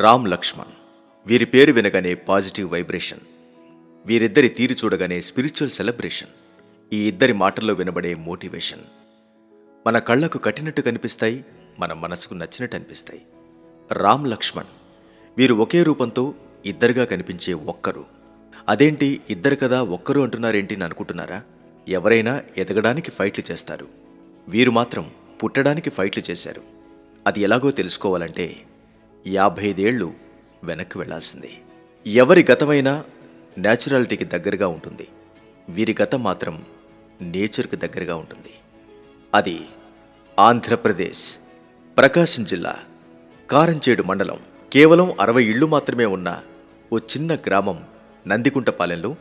రామ్ లక్ష్మణ్. వీరి పేరు వినగానే పాజిటివ్ వైబ్రేషన్. వీరిద్దరి తీరు చూడగానే స్పిరిచువల్ సెలబ్రేషన్. ఈ ఇద్దరి మాటల్లో వినబడే మోటివేషన్. మన కళ్ళకు కట్టినట్టు కనిపిస్తాయి మన మనసుకు నచ్చినట్టు అనిపిస్తాయి. రామ్ లక్ష్మణ్. వీరు ఒకే రూపంతో ఇద్దరుగా కనిపించే ఒక్కరు. అదేంటి ఇద్దరు కదా ఒక్కరు అంటున్నారేంటి అని అనుకుంటున్నారా? ఎవరైనా ఎదగడానికి ఫైట్లు చేస్తారు. వీరు మాత్రం పుట్టడానికి ఫైట్లు చేశారు. అది ఎలాగో తెలుసుకోవాలంటే యాభై ఐదేళ్ళు వెనక్కి వెళ్ళాల్సిందే. ఎవరి గతమైనా న్యాచురాలిటీకి దగ్గరగా ఉంటుంది. వీరి గతం మాత్రం నేచర్కి దగ్గరగా ఉంటుంది. అది ఆంధ్రప్రదేశ్ ప్రకాశం జిల్లా కారంచేడు మండలం. కేవలం అరవై ఇళ్ళు మాత్రమే ఉన్న ఓ చిన్న గ్రామం నందికుంటపాలెంలో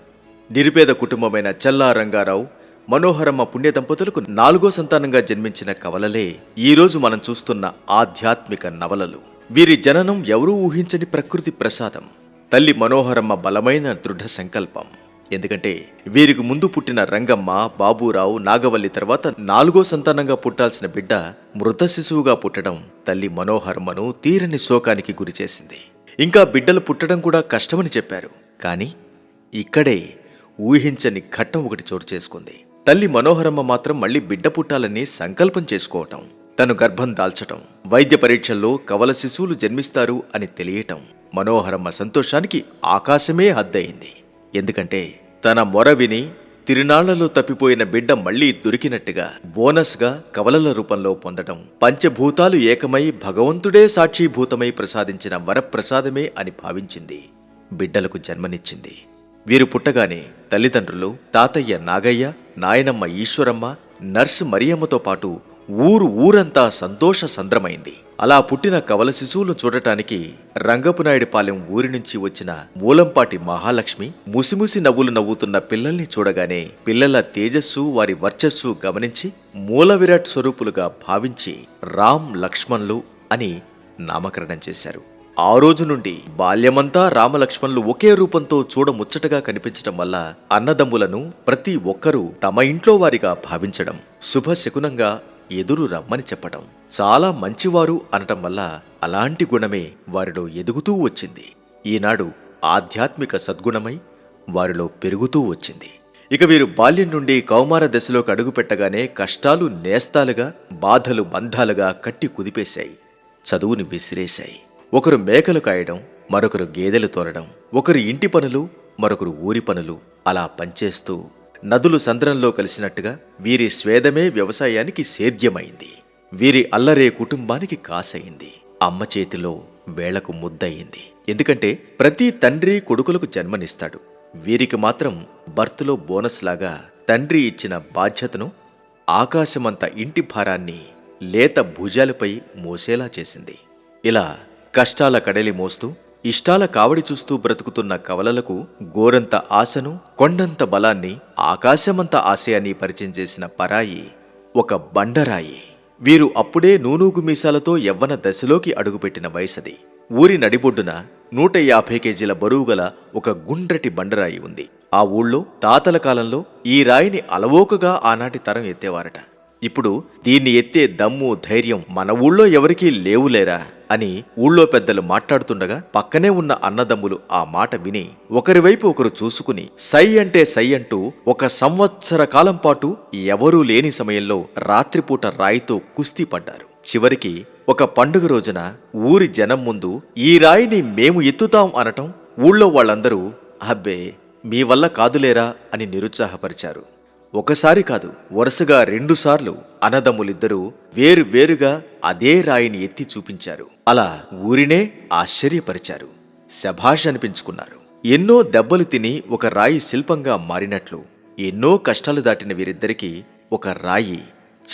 నిరుపేద కుటుంబమైన చల్లా రంగారావు మనోహరమ్మ పుణ్య దంపతులకు నాలుగో సంతానంగా జన్మించిన కవలలే ఈరోజు మనం చూస్తున్న ఆధ్యాత్మిక నవలలు. వీరి జననం ఎవరూ ఊహించని ప్రకృతి ప్రసాదం తల్లి మనోహరమ్మ బలమైన దృఢ సంకల్పం. ఎందుకంటే వీరికి ముందు పుట్టిన రంగమ్మ బాబురావు నాగవల్లి తర్వాత నాలుగో సంతానంగా పుట్టాల్సిన బిడ్డ మృత శిశువుగా పుట్టడం తల్లి మనోహరమ్మను తీరని శోకానికి గురిచేసింది ఇంకా బిడ్డలు పుట్టడం కూడా కష్టమని చెప్పారు. కానీ ఇక్కడే ఊహించని ఘట్టం ఒకటి చోటు చేసుకుంది. తల్లి మనోహరమ్మ మాత్రం మళ్ళీ బిడ్డ పుట్టాలని సంకల్పం చేసుకోవటం. తను గర్భం దాల్చటం. వైద్య పరీక్షల్లో కవల శిశువులు జన్మిస్తారు అని తెలియటం. మనోహరమ్మ సంతోషానికి ఆకాశమే హద్దయింది. ఎందుకంటే తన మొర విని తిరునాళ్ళలో తప్పిపోయిన బిడ్డ మళ్ళీ దొరికినట్టుగా బోనస్గా కవలల రూపంలో పొందటం. పంచభూతాలు ఏకమై భగవంతుడే సాక్షీభూతమై ప్రసాదించిన వరప్రసాదమే అని భావించింది. బిడ్డలకు జన్మనిచ్చింది. వీరు పుట్టగానే తల్లిదండ్రులు తాతయ్య నాగయ్య నాయనమ్మ ఈశ్వరమ్మ నర్సు మరియమ్మతో పాటు ఊరు ఊరంతా సంతోష సంద్రమైంది. అలా పుట్టిన కవల శిశువులు చూడటానికి రంగపునాయుడిపాలెం ఊరి నుంచి వచ్చిన మూలంపాటి మహాలక్ష్మి ముసిముసి నవ్వులు నవ్వుతున్న పిల్లల్ని చూడగానే పిల్లల తేజస్సు వారి వర్చస్సు గమనించి మూల విరాట్ స్వరూపులుగా భావించి రామ్ లక్ష్మణులు అని నామకరణం చేశారు. ఆ రోజు నుండి బాల్యమంతా రామలక్ష్మణులు ఒకే రూపంతో చూడముచ్చటగా కనిపించటం వల్ల అన్నదమ్ములను ప్రతి ఒక్కరూ తమ ఇంట్లో వారిగా భావించడం శుభశకునంగా ఎదురు రమ్మని చెప్పటం. చాలా మంచివారు అనటం వల్ల అలాంటి గుణమే వారిలో ఎదుగుతూ వచ్చింది. ఈనాడు ఆధ్యాత్మిక సద్గుణమై వారిలో పెరుగుతూ వచ్చింది. ఇక వీరు బాల్యం నుండి కౌమార దశలోకి అడుగుపెట్టగానే కష్టాలు నేస్తాలుగా బాధలు బంధాలుగా కట్టి కుదిపేశాయి. చదువుని విసిరేశాయి. ఒకరు మేకలు కాయడం మరొకరు గేదెలు తోలడం ఒకరు ఇంటి పనులు మరొకరు ఊరి పనులు అలా పనిచేస్తూ నదులు సంద్రంలో కలిసినట్టుగా వీరి స్వేదమే వ్యవసాయానికి సేద్యమైంది. వీరి అల్లరే కుటుంబానికి కాసయింది. అమ్మ చేతిలో వేళకు ముద్దయింది. ఎందుకంటే ప్రతి తండ్రి కొడుకులకు జన్మనిస్తాడు. వీరికి మాత్రం బర్త్లో బోనస్ లాగా తండ్రి ఇచ్చిన బాధ్యతను ఆకాశమంత ఇంటి భారాన్ని లేత భుజాలపై మోసేలా చేసింది. ఇలా కష్టాల కడలి మోస్తూ ఇష్టాల కావడి చూస్తూ బ్రతుకుతున్న కవలలకు గోరంత ఆశను కొండంత బలాన్ని ఆకాశమంత ఆశయాన్ని పరిచయం చేసిన పరాయి ఒక బండరాయి. వీరు అప్పుడే నూనూగు మీసాలతో యవ్వన దశలోకి అడుగుపెట్టిన వయసది. ఊరి నడిబొడ్డున నూట యాభై కేజీల బరువుగల ఒక గుండ్రటి బండరాయి ఉంది. ఆ ఊళ్ళో తాతల కాలంలో ఈ రాయిని అలవోకగా ఆనాటి తరం ఎత్తేవారట. ఇప్పుడు దీన్ని ఎత్తే దమ్ము ధైర్యం మన ఊళ్ళో ఎవరికీ లేవులేరా? అని ఊళ్ళో పెద్దలు మాట్లాడుతుండగా పక్కనే ఉన్న అన్నదమ్ములు ఆ మాట విని ఒకరివైపు ఒకరు చూసుకుని సై అంటే సై అంటూ ఒక సంవత్సర కాలం పాటు ఎవరూ లేని సమయంలో రాత్రిపూట రాయితో కుస్తీ పడ్డారు. చివరికి ఒక పండుగ రోజున ఊరి జనం ముందు ఈ రాయిని మేము ఎత్తుతాం అనటం ఊళ్ళో వాళ్ళందరూ అబ్బే మీ వల్ల కాదులేరా అని నిరుత్సాహపరిచారు. ఒకసారి కాదు వరుసగా రెండుసార్లు అన్నదమ్ములిద్దరూ వేరు వేరుగా అదే రాయిని ఎత్తి చూపించారు. అలా ఊరినే ఆశ్చర్యపరిచారు. శభాష్ అనిపించుకున్నారు. ఎన్నో దెబ్బలు తిని ఒక రాయి శిల్పంగా మారినట్లు ఎన్నో కష్టాలు దాటిన వీరిద్దరికీ ఒక రాయి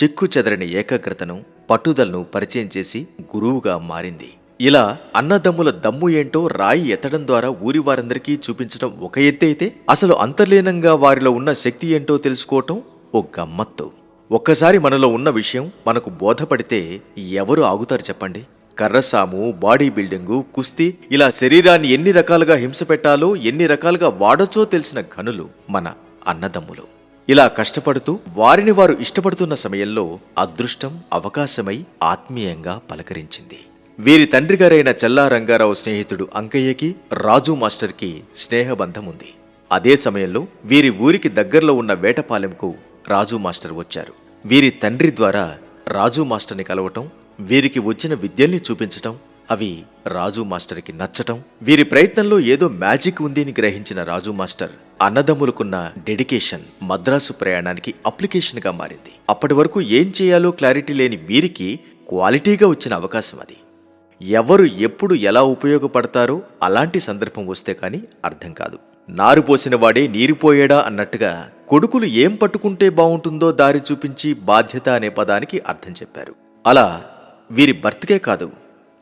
చెక్కు చెదరని ఏకాగ్రతను పట్టుదలను పరిచయం చేసి గురువుగా మారింది. ఇలా అన్నదమ్ముల దమ్ము ఏంటో రాయి ఎత్తడం ద్వారా ఊరి వారందరికీ చూపించడం ఒక ఎత్తైతే అసలు అంతర్లీనంగా వారిలో ఉన్న శక్తి ఏంటో తెలుసుకోవటం ఓ గమ్మత్తు. ఒక్కసారి మనలో ఉన్న విషయం మనకు బోధపడితే ఎవరు ఆగుతారు చెప్పండి? కర్రసాము బాడీ బిల్డింగు కుస్తీ ఇలా శరీరాన్ని ఎన్ని రకాలుగా హింస పెట్టాలో ఎన్ని రకాలుగా వాడొచ్చో తెలిసిన ఘనులు మన అన్నదమ్ములు. ఇలా కష్టపడుతూ వారిని వారు ఇష్టపడుతున్న సమయంలో అదృష్టం అవకాశమై ఆత్మీయంగా పలకరించింది. వీరి తండ్రి గారైన చల్లా రంగారావు స్నేహితుడు అంకయ్యకి రాజు మాస్టర్కి స్నేహబంధం ఉంది అదే సమయంలో వీరి ఊరికి దగ్గరలో ఉన్న వేటపాలెంకు రాజు మాస్టర్ వచ్చారు. వీరి తండ్రి ద్వారా రాజు మాస్టర్ని కలవటం వీరికి వచ్చిన విద్యల్ని చూపించటం అవి రాజు మాస్టర్కి నచ్చటం వీరి ప్రయత్నంలో ఏదో మ్యాజిక్ ఉంది అని గ్రహించిన రాజు మాస్టర్ అన్నదమ్ములకున్న డెడికేషన్ మద్రాసు ప్రయాణానికి అప్లికేషన్గా మారింది. అప్పటి వరకు ఏం చేయాలో క్లారిటీ లేని వీరికి క్వాలిటీగా వచ్చిన అవకాశం అది. ఎవరు ఎప్పుడు ఎలా ఉపయోగపడతారో అలాంటి సందర్భం వస్తే కానీ అర్థం కాదు. నారు పోసిన వాడే నీరిపోయాడా అన్నట్టుగా కొడుకులు ఏం పట్టుకుంటే బావుంటుందో దారి చూపించి బాధ్యత అనే పదానికి అర్థం చెప్పారు. అలా వీరి బర్త్కే కాదు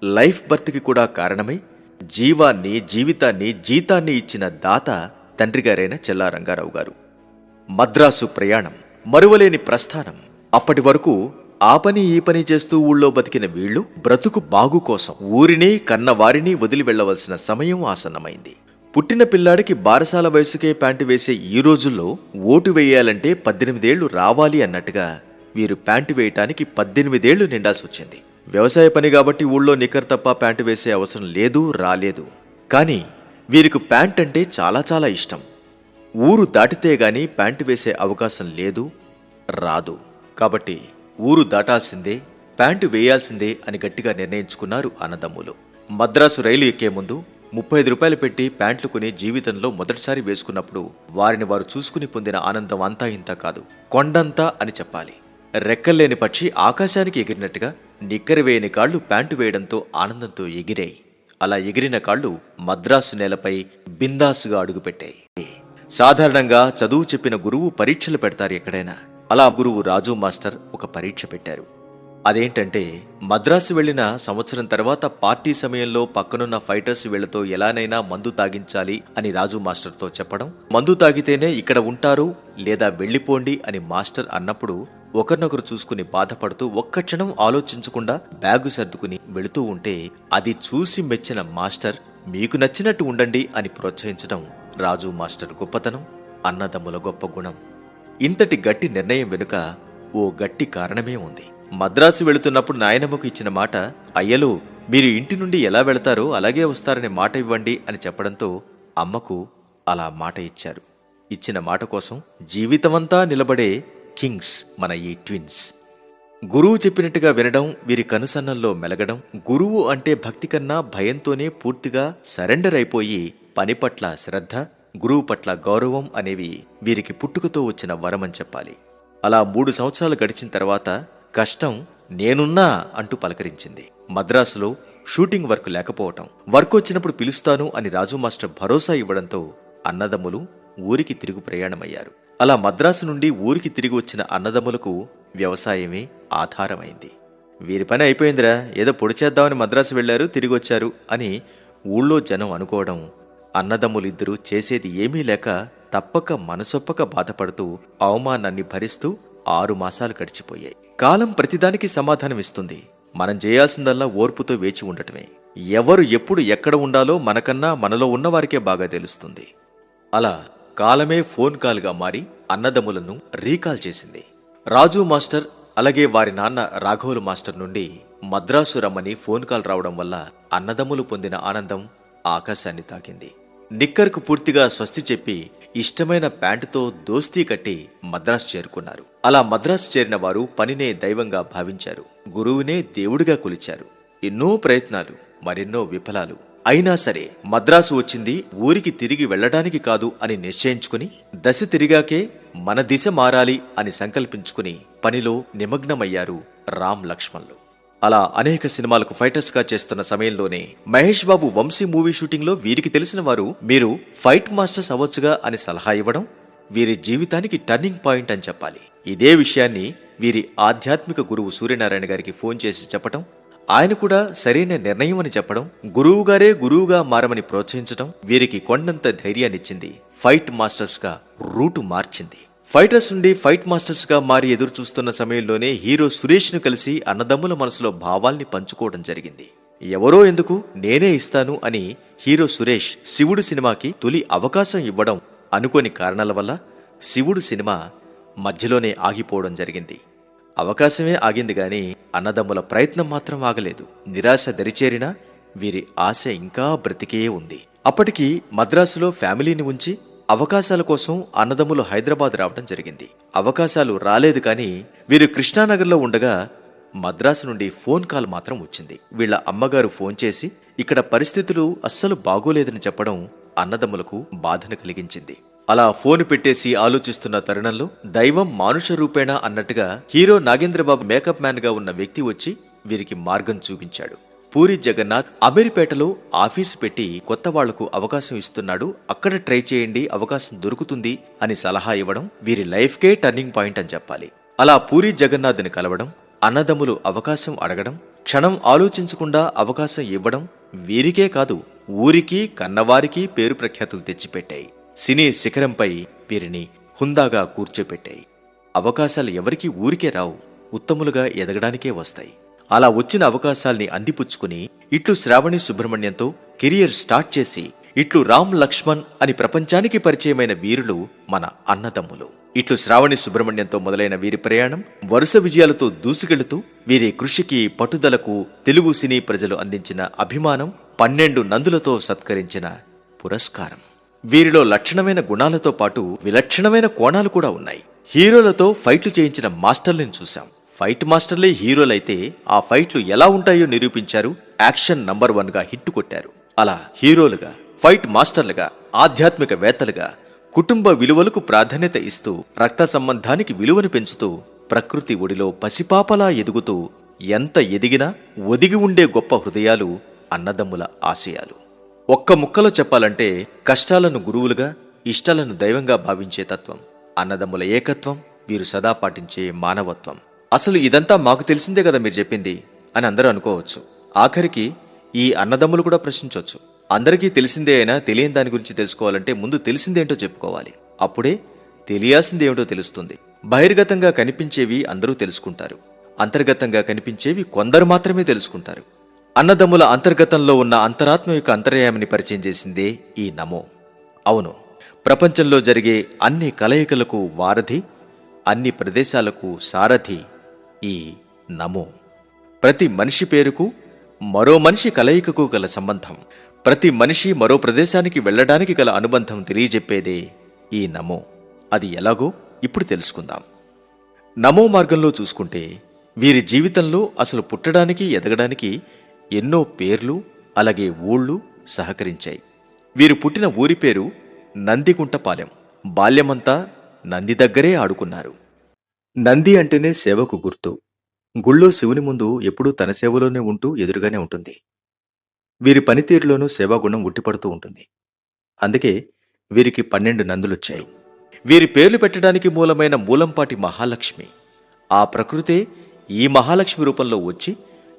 లైఫ్ బర్త్కి కూడా కారణమై జీవాన్ని జీవితాన్ని జీతాన్ని ఇచ్చిన దాత తండ్రిగారైన చెల్లా రంగారావు గారు. మద్రాసు ప్రయాణం మరువలేని ప్రస్థానం. అప్పటి వరకు ఆ పని ఈ పని చేస్తూ ఊళ్ళో బతికిన వీళ్ళు బ్రతుకు బాగు కోసం ఊరిని కన్న వారిని వదిలి వెళ్ళవలసిన సమయం ఆసన్నమైంది. పుట్టిన పిల్లాడికి బారసాల వయసుకే ప్యాంటు వేసే ఈ రోజుల్లో ఓటు వేయాలంటే పద్దెనిమిదేళ్ళు రావాలి అన్నట్టుగా వీరు ప్యాంటు వేయటానికి పద్దెనిమిదేళ్ళు నిండాల్సి వచ్చింది వ్యవసాయ పని కాబట్టి ఊళ్ళో నిక్కర్ తప్ప ప్యాంటు వేసే అవసరం లేదు రాలేదు. కానీ వీరికి ప్యాంట్ అంటే చాలా చాలా ఇష్టం. ఊరు దాటితే గాని ప్యాంటు వేసే అవకాశం లేదు రాదు. కాబట్టి ఊరు దాటాల్సిందే ప్యాంటు వేయాల్సిందే అని గట్టిగా నిర్ణయించుకున్నారు అన్నదమ్ములు మద్రాసు రైలు ఎక్కే ముందు ముప్పై ఐదు రూపాయలు పెట్టి ప్యాంట్లు కొని జీవితంలో మొదటిసారి వేసుకున్నప్పుడు వారిని వారు చూసుకుని పొందిన ఆనందం అంతా ఇంత కాదు. కొండంతా అని చెప్పాలి. రెక్కల్లేని పక్షి ఆకాశానికి ఎగిరినట్టుగా నిక్కరి వేయని కాళ్ళు ప్యాంటు వేయడంతో ఆనందంతో ఎగిరాయి. అలా ఎగిరిన కాళ్ళు మద్రాసు నేలపై బిందాసుగా అడుగుపెట్టాయి. సాధారణంగా చదువు చెప్పిన గురువు పరీక్షలు పెడతారు ఎక్కడైనా. అలా గురువు రాజు మాస్టర్ ఒక పరీక్ష పెట్టారు. అదేంటంటే మద్రాసు వెళ్ళిన సంవత్సరం తర్వాత పార్టీ సమయంలో పక్కనున్న ఫైటర్స్ వీళ్ళతో ఎలానైనా మందు తాగించాలి అని రాజు మాస్టర్తో చెప్పడం మందు తాగితేనే ఇక్కడ ఉంటారు లేదా వెళ్ళిపోండి అని మాస్టర్ అన్నప్పుడు ఒకరినొకరు చూసుకుని బాధపడుతూ ఒక్క క్షణం ఆలోచించకుండా బ్యాగు సర్దుకుని వెళుతూ ఉంటే అది చూసి మెచ్చిన మాస్టర్ మీకు నచ్చినట్టు ఉండండి అని ప్రోత్సహించడం రాజు మాస్టర్ గొప్పతనం అన్నదమ్ముల గొప్ప గుణం. ఇంతటి గట్టి నిర్ణయం వెనుక ఓ గట్టి కారణమే ఉంది. మద్రాసు వెళుతున్నప్పుడు నాయనమ్మకు ఇచ్చిన మాట అయ్యలు మీరు ఇంటి నుండి ఎలా వెళతారో అలాగే వస్తారనే మాట ఇవ్వండి అని చెప్పడంతో అమ్మకు అలా మాట ఇచ్చారు. ఇచ్చిన మాట కోసం జీవితమంతా నిలబడే కింగ్స్ మన ఈ ట్విన్స్. గురువు చెప్పినట్టుగా వినడం వీరి కనుసన్నల్లో మెలగడం గురువు అంటే భక్తి కన్నా భయంతోనే పూర్తిగా సరెండర్ అయిపోయి పని పట్ల శ్రద్ధ గురువు పట్ల గౌరవం అనేవి వీరికి పుట్టుకతో వచ్చిన వరమని చెప్పాలి. అలా మూడు సంవత్సరాలు గడిచిన తర్వాత కష్టం నేనున్నా అంటూ పలకరించింది. మద్రాసులో షూటింగ్ వర్క్ లేకపోవటం వర్క్ వచ్చినప్పుడు పిలుస్తాను అని రాజు మాస్టర్ భరోసా ఇవ్వడంతో అన్నదమ్ములు ఊరికి తిరుగు ప్రయాణమయ్యారు. అలా మద్రాసు నుండి ఊరికి తిరిగి వచ్చిన అన్నదమ్ములకు వ్యవసాయమే ఆధారమైంది. వీరి పని అయిపోయిందిరా ఏదో పొడి చేద్దామని మద్రాసు వెళ్ళారు తిరిగి వచ్చారు అని ఊళ్ళో జనం అనుకోవడం అన్నదమ్ములిద్దరూ చేసేది ఏమీ లేక తప్పక మనసొప్పక బాధపడుతూ అవమానాన్ని భరిస్తూ ఆరు మాసాలు గడిచిపోయాయి. కాలం ప్రతిదానికి సమాధానమిస్తుంది. మనం చేయాల్సిందల్లా ఓర్పుతో వేచి ఉండటమే. ఎవరు ఎప్పుడు ఎక్కడ ఉండాలో మనకన్నా మనలో ఉన్నవారికే బాగా తెలుస్తుంది. అలా కాలమే ఫోన్ కాల్గా మారి అన్నదమ్ములను రీకాల్ చేసింది. రాజు మాస్టర్ అలాగే వారి నాన్న రాఘవులు మాస్టర్ నుండి మద్రాసు రమ్మని ఫోన్ కాల్ రావడం వల్ల అన్నదమ్ములు పొందిన ఆనందం ఆకాశాన్ని తాకింది. నిక్కర్కు పూర్తిగా స్వస్తి చెప్పి ఇష్టమైన ప్యాంటుతో దోస్తీ కట్టి మద్రాసు చేరుకున్నారు. అలా మద్రాసు చేరిన వారు పనినే దైవంగా భావించారు. గురువునే దేవుడిగా కొలిచారు. ఎన్నో ప్రయత్నాలు మరెన్నో విఫలాలు. అయినా సరే మద్రాసు వచ్చింది ఊరికి తిరిగి వెళ్ళడానికి కాదు అని నిశ్చయించుకుని దశ తిరిగాకే మన దిశ మారాలి అని సంకల్పించుకుని పనిలో నిమగ్నమయ్యారు రామ్ లక్ష్మణ్లు. అలా అనేక సినిమాలకు ఫైటర్స్గా చేస్తున్న సమయంలోనే మహేష్ బాబు వంశీ మూవీ షూటింగ్లో వీరికి తెలిసిన వారు మీరు ఫైట్ మాస్టర్స్ అవ్వచ్చుగా అని సలహా ఇవ్వడం వీరి జీవితానికి టర్నింగ్ పాయింట్ అని చెప్పాలి. ఇదే విషయాన్ని వీరి ఆధ్యాత్మిక గురువు సూర్యనారాయణ గారికి ఫోన్ చేసి చెప్పటం ఆయన కూడా సరైన నిర్ణయం అని చెప్పడం గురువుగారే గురువుగా మారమని ప్రోత్సహించడం వీరికి కొండంత ధైర్యాన్నిచ్చింది. ఫైట్ మాస్టర్స్గా రూటు మార్చింది. ఫైటర్స్ నుండి ఫైట్ మాస్టర్స్గా మారి ఎదురు చూస్తున్న సమయంలోనే హీరో సురేష్ను కలిసి అన్నదమ్ముల మనసులో భావాల్ని పంచుకోవడం జరిగింది. ఎవరో ఎందుకు నేనే ఇస్తాను అని హీరో సురేష్ శివుడు సినిమాకి తొలి అవకాశం ఇవ్వడం అనుకోని కారణాల వల్ల శివుడు సినిమా మధ్యలోనే ఆగిపోవడం జరిగింది. అవకాశమే ఆగింది గాని అన్నదమ్ముల ప్రయత్నం మాత్రం ఆగలేదు. నిరాశ దరిచేరినా వీరి ఆశ ఇంకా బ్రతికే ఉంది. అప్పటికి మద్రాసులో ఫ్యామిలీని ఉంచి అవకాశాల కోసం అన్నదమ్ములు హైదరాబాద్ రావడం జరిగింది. అవకాశాలు రాలేదు కానీ వీరు కృష్ణానగర్లో ఉండగా మద్రాసు నుండి ఫోన్ కాల్ మాత్రం వచ్చింది. వీళ్ళ అమ్మగారు ఫోన్ చేసి ఇక్కడ పరిస్థితులు అస్సలు బాగోలేదని చెప్పడం అన్నదమ్ములకు బాధను కలిగించింది. అలా ఫోన్ పెట్టేసి ఆలోచిస్తున్న తరుణంలో దైవం మానుష రూపేణా అన్నట్టుగా హీరో నాగేంద్రబాబు మేకప్ మ్యాన్గా ఉన్న వ్యక్తి వచ్చి వీరికి మార్గం చూపించాడు. పూరి జగన్నాథ్ అమీర్పేటలో ఆఫీసు పెట్టి కొత్త వాళ్ళకు అవకాశం ఇస్తున్నాడు. అక్కడ ట్రై చేయండి అవకాశం దొరుకుతుంది అని సలహా ఇవ్వడం వీరి లైఫ్కే టర్నింగ్ పాయింట్ అని చెప్పాలి. అలా పూరి జగన్నాథ్ని కలవడం అన్నదమ్ములు అవకాశం అడగడం క్షణం ఆలోచించకుండా అవకాశం ఇవ్వడం వీరికే కాదు ఊరికి కన్నవారికి పేరు ప్రఖ్యాతులు తెచ్చిపెట్టాయి. సినీ శిఖరంపై వీరిని హుందాగా కూర్చోపెట్టాయి. అవకాశాలు ఎవరికీ ఊరికే రావు ఉత్తములుగా ఎదగడానికే వస్తాయి. అలా వచ్చిన అవకాశాల్ని అందిపుచ్చుకుని ఇట్లు శ్రావణి సుబ్రహ్మణ్యంతో కెరియర్ స్టార్ట్ చేసి ఇట్లు రామ్ లక్ష్మణ్ అని ప్రపంచానికి పరిచయమైన వీరులు మన అన్నదమ్ములు. ఇట్లు శ్రావణి సుబ్రహ్మణ్యంతో మొదలైన వీరి ప్రయాణం వరుస విజయాలతో దూసుకెళుతూ వీరి కృషికి పట్టుదలకు తెలుగు సినీ ప్రజలు అందించిన అభిమానం పన్నెండు నందులతో సత్కరించిన పురస్కారం. వీరిలో లక్షణమైన గుణాలతో పాటు విలక్షణమైన కోణాలు కూడా ఉన్నాయి. హీరోలతో ఫైట్లు చేయించిన మాస్టర్లను చూశాం. ఫైట్ మాస్టర్లే హీరోలైతే ఆ ఫైట్లు ఎలా ఉంటాయో నిరూపించారు. యాక్షన్ నంబర్ వన్గా హిట్ కొట్టారు. అలా హీరోలుగా ఫైట్ మాస్టర్లుగా ఆధ్యాత్మిక వేత్తలుగా కుటుంబ విలువలకు ప్రాధాన్యత ఇస్తూ రక్త సంబంధానికి విలువను పెంచుతూ ప్రకృతి ఒడిలో పసిపాపలా ఎదుగుతూ ఎంత ఎదిగినా ఒదిగి ఉండే గొప్ప హృదయాలు అన్నదమ్ముల ఆశయాలు. ఒక్క ముక్కలో చెప్పాలంటే కష్టాలను గురువులుగా ఇష్టాలను దైవంగా భావించే తత్వం అన్నదమ్ముల ఏకత్వం వీరు సదా పాటించే మానవత్వం. అసలు ఇదంతా మాకు తెలిసిందే కదా మీరు చెప్పింది అని అందరూ అనుకోవచ్చు. ఆఖరికి ఈ అన్నదమ్ములు కూడా ప్రశ్నించవచ్చు అందరికీ తెలిసిందే అయినా తెలియని దాని గురించి తెలుసుకోవాలంటే ముందు తెలిసిందేంటో చెప్పుకోవాలి. అప్పుడే తెలియాల్సిందేమిటో తెలుస్తుంది. బహిర్గతంగా కనిపించేవి అందరూ తెలుసుకుంటారు. అంతర్గతంగా కనిపించేవి కొందరు మాత్రమే తెలుసుకుంటారు. అన్నదమ్ముల అంతర్గతంలో ఉన్న అంతరాత్మ యొక్క అంతర్యామిని పరిచయం చేసిందే ఈ నమో. అవును ప్రపంచంలో జరిగే అన్ని కలయికలకు వారధి అన్ని ప్రదేశాలకు సారథి ఈ నమో. ప్రతి మనిషి పేరుకు మరో మనిషి కలయికకు గల సంబంధం. ప్రతి మనిషి మరో ప్రదేశానికి వెళ్ళడానికి గల అనుబంధం తెలియజెప్పేదే ఈ నమో. అది ఎలాగో ఇప్పుడు తెలుసుకుందాం. నమో మార్గంలో చూసుకుంటే వీరి జీవితంలో అసలు పుట్టడానికి ఎదగడానికి ఎన్నో పేర్లు అలాగే ఊళ్ళు సహకరించాయి. వీరు పుట్టిన ఊరి పేరు నందిగుంటపాలెం. బాల్యమంతా నంది దగ్గరే ఆడుకున్నారు. నంది అంటేనే సేవకు గుర్తు. గుళ్ళో శివుని ముందు ఎప్పుడూ తన సేవలోనే ఉంటూ ఎదురుగానే ఉంటుంది. వీరి పనితీరులోనూ సేవాగుణం ఉట్టిపడుతూ ఉంటుంది. అందుకే వీరికి పన్నెండు నందులొచ్చాయి. వీరి పేర్లు పెట్టడానికి మూలమైన మూలంపాటి మహాలక్ష్మి. ఆ ప్రకృతే ఈ మహాలక్ష్మి రూపంలో వచ్చి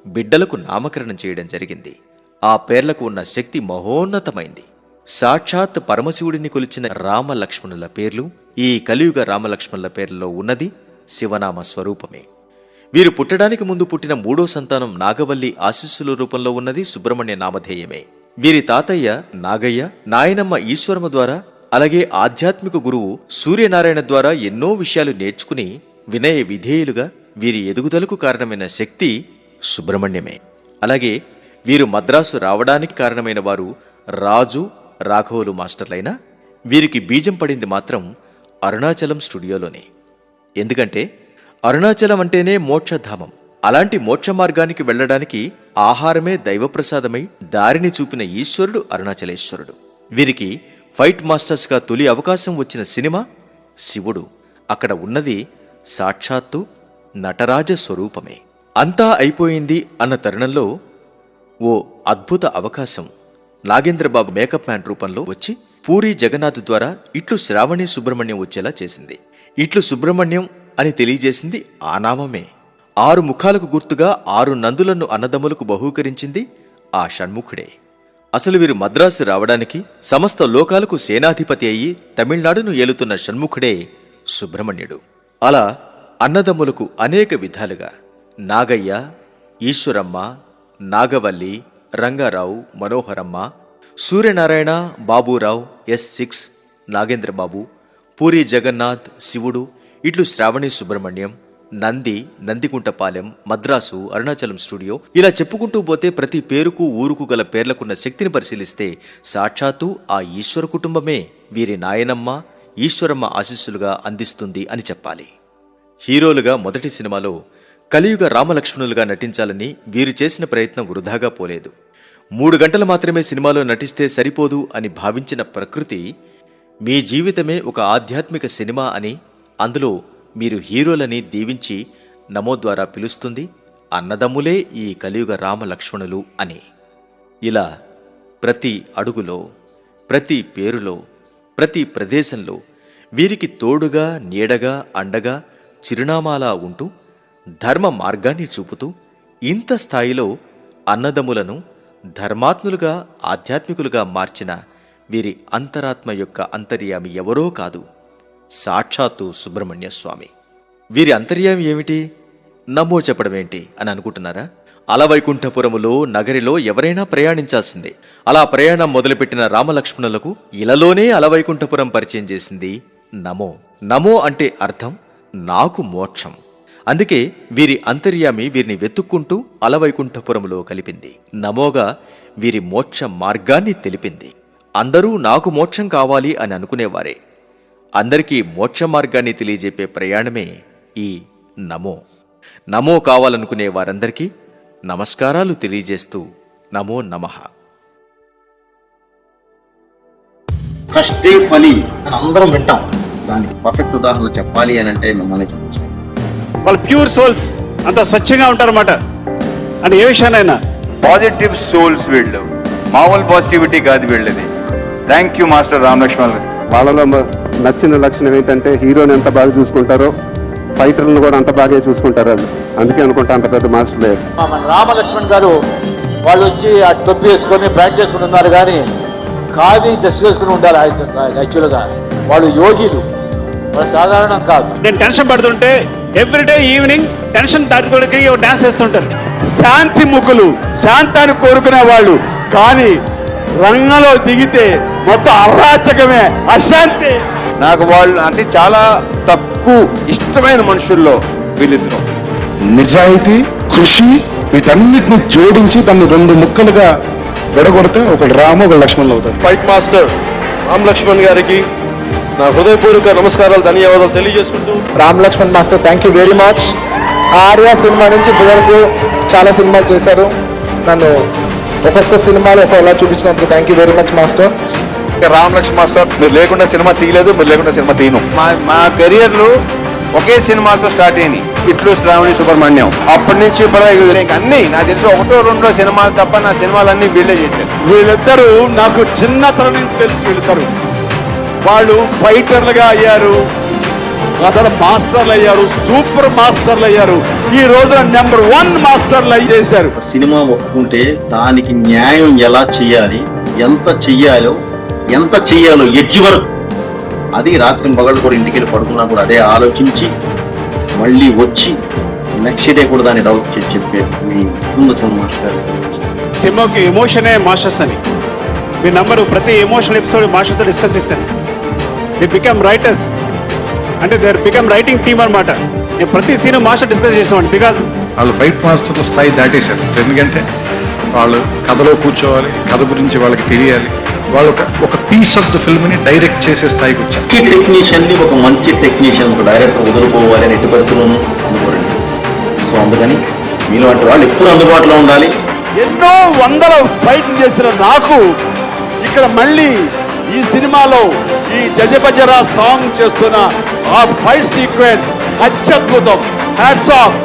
బిడ్డలకు నామకరణం చేయడం జరిగింది. ఆ పేర్లకు ఉన్న శక్తి మహోన్నతమైంది. సాక్షాత్ పరమశివుడిని కొలిచిన రామలక్ష్మణుల పేర్లు ఈ కలియుగ రామలక్ష్మణుల పేర్లలో ఉన్నది శివనామ స్వరూపమే. వీరు పుట్టడానికి ముందు పుట్టిన మూడో సంతానం నాగవల్లి ఆశీస్సుల రూపంలో ఉన్నది సుబ్రహ్మణ్య నామధేయమే. వీరి తాతయ్య నాగయ్య నాయనమ్మ ఈశ్వరమ ద్వారా అలాగే ఆధ్యాత్మిక గురువు సూర్యనారాయణ ద్వారా ఎన్నో విషయాలు నేర్చుకుని వినయ విధేయులుగా వీరి ఎదుగుదలకు కారణమైన శక్తి సుబ్రహ్మణ్యమే. అలాగే వీరు మద్రాసు రావడానికి కారణమైన వారు రాజు రాఘవులు మాస్టర్లైనా వీరికి బీజం పడింది మాత్రం అరుణాచలం స్టూడియోలోనే. ఎందుకంటే అరుణాచలం అంటేనే మోక్షధామం. అలాంటి మోక్ష మార్గానికి వెళ్ళడానికి ఆహారమే దైవప్రసాదమై దారిని చూపిన ఈశ్వరుడు అరుణాచలేశ్వరుడు. వీరికి ఫైట్ మాస్టర్స్గా తొలి అవకాశం వచ్చిన సినిమా శివుడు. అక్కడ ఉన్నది సాక్షాత్తు నటరాజ స్వరూపమే. అంతా అయిపోయింది అన్న తరుణంలో ఓ అద్భుత అవకాశం. నాగేంద్రబాబు మేకప్ మ్యాన్ రూపంలో వచ్చి పూరి జగన్నాథ్ ద్వారా ఇట్లు శ్రావణి సుబ్రహ్మణ్యం వచ్చేలా చేసింది. ఇట్లు సుబ్రహ్మణ్యం అని తెలియజేసింది ఆ నామమే. ఆరు ముఖాలకు గుర్తుగా ఆరు నందులను అన్నదమ్ములకు బహూకరించింది ఆ షణ్ముఖుడే. అసలు వీరు మద్రాసు రావడానికి సమస్త లోకాలకు సేనాధిపతి అయి తమిళనాడును ఏలుతున్న షణ్ముఖుడే సుబ్రహ్మణ్యుడు. అలా అన్నదమ్ములకు అనేక విధాలుగా Nagaiah Eshwaramma Nagavalli Ranga Rao Manoharamma Suryanarayana Baburao S six Nagendra Babu Puri Jagannadh Shivudu Itlu Sravani Subramanyam Nandi Nandikuntapalem Madras Arunachalam studio ఇలా చెప్పుకుంటూ పోతే ప్రతి పేరుకు ఊరుకు గల పేర్లకున్న శక్తిని పరిశీలిస్తే సాక్షాత్తు ఆ ఈశ్వర కుటుంబమే వీరి నాయనమ్మ ఈశ్వరమ్మ ఆశీస్సులుగా అందిస్తుంది అని చెప్పాలి. హీరోలుగా మొదటి సినిమాలో కలియుగ రామలక్ష్మణులుగా నటించాలని వీరు చేసిన ప్రయత్నం వృధాగా పోలేదు. మూడు గంటలు మాత్రమే సినిమాలో నటిస్తే సరిపోదు అని భావించిన ప్రకృతి మీ జీవితమే ఒక ఆధ్యాత్మిక సినిమా అని అందులో మీరు హీరోలని దీవించి నమో ద్వారా పిలుస్తుంది అన్నదమ్ములే ఈ కలియుగ రామ లక్ష్మణులు అని. ఇలా ప్రతి అడుగులో ప్రతి పేరులో ప్రతి ప్రదేశంలో వీరికి తోడుగా నీడగా అండగా చిరునామాలా ఉంటూ ధర్మ మార్గాన్ని చూపుతూ ఇంత స్థాయిలో అన్నదమ్ములను ధర్మాత్ములుగా ఆధ్యాత్మికులుగా మార్చిన వీరి అంతరాత్మ యొక్క అంతర్యామి ఎవరో కాదు. సాక్షాత్తు సుబ్రహ్మణ్య స్వామి. వీరి అంతర్యామి ఏమిటి? నమో చెప్పడమేంటి అని అనుకుంటున్నారా? అలవైకుంఠపురములో నగరిలో ఎవరైనా ప్రయాణించాల్సిందే. అలా ప్రయాణం మొదలుపెట్టిన రామలక్ష్మణులకు ఇలలోనే అలవైకుంఠపురం పరిచయం చేసింది నమో. నమో అంటే అర్థం నాకు మోక్షం. అందుకే వీరి అంతర్యామి వీరిని వెతుక్కుంటూ అలవైకుంఠపురములో కలిపింది. నమోగా వీరి మోక్ష మార్గాన్ని తెలిపింది. అందరూ నాకు మోక్షం కావాలి అని అనుకునేవారే. అందరికీ మోక్ష మార్గాన్ని తెలియజెప్పే ప్రయాణమే ఈ నమో. నమో కావాలనుకునే వారందరికీ నమస్కారాలు తెలియజేస్తూ నమో నమః. కష్టే ఫలి అని అందరం వింటాం. దానికి పర్ఫెక్ట్ ఉదాహరణ చెప్పాలి అని అంటే మిమ్మల్ని చూపించాలి వాళ్ళు ప్యూర్ సోల్స్ అంత స్వచ్ఛంగా ఉంటారన్నమాట. అని ఏ విషయానైనా పాజిటివ్ సోల్స్ వీళ్ళు. మామూలు పాజిటివిటీ కాదు వీళ్ళది. థ్యాంక్ యూ మాస్టర్ రామలక్ష్మణ్ వాళ్ళలో నచ్చిన లక్షణం ఏంటంటే హీరోని ఎంత బాగా చూసుకుంటారో ఫైటర్లను కూడా అంత బాగా చూసుకుంటారు వాళ్ళు. అందుకే అనుకుంటా అంత పెద్ద మాస్టర్ మా మన రామలక్ష్మణ్ గారు వాళ్ళు వచ్చి ఆ టొప్పి వేసుకొని ప్యాంట్ చేసుకుని ఉన్నారు కానీ ఖాదీ డ్రెస్ వేసుకుని ఉండాలి యాక్చువల్గా వాళ్ళు యోగిలు. వాళ్ళు సాధారణం కాదు. నేను టెన్షన్ పడుతుంటే ఎవ్రీడే ఈవినింగ్ టెన్షన్ దాచుకోవడానికి డాన్స్ చేస్తుంటారు శాంతి ముఖులు శాంతాన్ని కోరుకునే వాళ్ళు కానీ రంగంలో దిగితే మొత్తం అరాచకమే అశాంతి. నాకు వాళ్ళు అంటే చాలా తక్కువ ఇష్టమైన మనుషుల్లో వీళ్ళిద్దరు. నిజాయితీ కృషి వీటన్నిటిని జోడించి దాన్ని రెండు ముక్కలుగా విడగొడితే ఒకడు రాము ఒక లక్ష్మణులు అవుతారు. ఫైట్ మాస్టర్ రామ్ లక్ష్మణ్ గారికి నా హృదయపూర్వక నమస్కారాలు ధన్యవాదాలు తెలియజేసుకుంటూ. Ram Laxman master thank you very much Arya cinema నుంచి ఇప్పటివరకు చాలా సినిమాలు చేశారు. నన్ను ఒక్కొక్క సినిమాలో ఒక్కొక్కలా చూపించినందుకు thank you very much master Ram Lakshman master మీరు లేకుండా సినిమా తీయలేదు మీరు లేకుండా సినిమా తీయను. మా మా కెరియర్లు ఒకే సినిమాతో స్టార్ట్ అయినాయి. ఇట్లు శ్రావణి సుబ్రహ్మణ్యం. అప్పటి నుంచి ఇప్పటివరకు ఇంకా అన్ని నాకు తెలిసి ఒకటో రెండో సినిమాలు తప్ప నా సినిమాలన్నీ వీళ్ళే చేశారు. వీళ్ళిద్దరూ నాకు చిన్నతనం నుంచి తెలుసు వీళ్ళిద్దరు. వాళ్ళు ఫైటర్లుగా అయ్యారు. ఆ తర్వాత మాస్టర్లు అయ్యారు సూపర్ మాస్టర్లు అయ్యారు ఈ రోజున నెంబర్ వన్ మాస్టర్లు అయి చేశారు. సినిమా ఒప్పుకుంటే దానికి న్యాయం ఎలా చెయ్యాలి ఎంత చెయ్యాలో ఎంత చెయ్యాలో ఎడ్జ్ వరకు. అది రాత్రి మగళ్ళు కూడా ఇంటికి వెళ్ళి పడుకున్నా కూడా అదే ఆలోచించి మళ్ళీ వచ్చి నెక్స్ట్ డే కూడా దాన్ని డౌట్ చేసి చెప్పే మీ ముందు మాస్టర్ గారు. సినిమాకి ఎమోషనే మాస్టర్స్ అని మీ నంబరు ప్రతి ఎమోషనల్ ఎపిసోడ్ మాస్టర్తో డిస్కస్ చేశాను ది బికమ్ రైటర్స్ అంటే దే బికమ్ రైటింగ్ టీమ్ అనమాట నేను ప్రతి సీన్ మాస్టర్ డిస్కస్ చేసామండి బికాస్ వాళ్ళు ఫైట్ మాస్టర్ల స్థాయి దాటేశారు. ఎందుకంటే వాళ్ళు కథలో కూర్చోవాలి కథ గురించి వాళ్ళకి తెలియాలి. వాళ్ళు ఒక ఒక పీస్ ఆఫ్ ద ఫిల్మ్ని డైరెక్ట్ చేసే స్థాయికి వచ్చారు. మంచి టెక్నీషియన్ని ఒక మంచి టెక్నీషియన్ ఒక డైరెక్టర్ వదులుకోవాలి అని ఎట్టి పరిస్థితుల్లోనూ అనుకోరండి సో అందుకని మీలాంటి వాళ్ళు ఎప్పుడు అందుబాటులో ఉండాలి? ఎన్నో వందల ఫైట్ చేసిన నాకు ఇక్కడ మళ్ళీ ఈ సినిమాలో ఈ జజబజరా సాంగ్ చేస్తున్న ఆ ఫైట్ సీక్వెన్స్ అత్యద్భుతం. Hats off